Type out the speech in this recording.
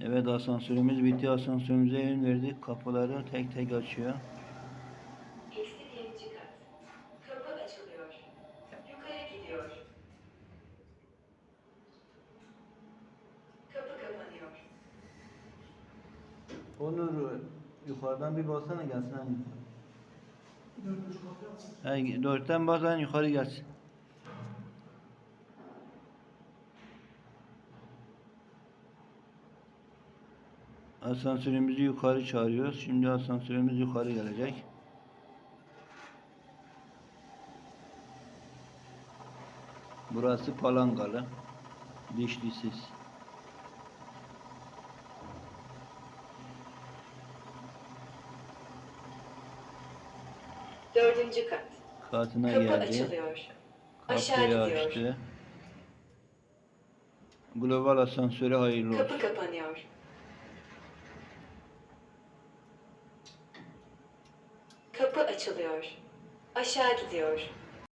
Evet asansörümüz bitti. Asansörümüze yön verdik. Kapıları tek tek açıyor. Eksi birinci kat. Kapı açılıyor. Yukarı gidiyor. Kapı kapanıyor. Onur yukarıdan bir baksana gelsin hani. Dörtten bazen yukarı gelsin. Asansörümüzü yukarı çağırıyoruz. Şimdi asansörümüz yukarı gelecek. Burası Palangalı. Dişlisiz. Dördüncü kat. Katına Kapı geldi. açılıyor. Aşağı Kapıyı gidiyor. açtı. Global asansöre hayırlı olsun. Kapı kapanıyor. Kapı açılıyor. Aşağı gidiyor.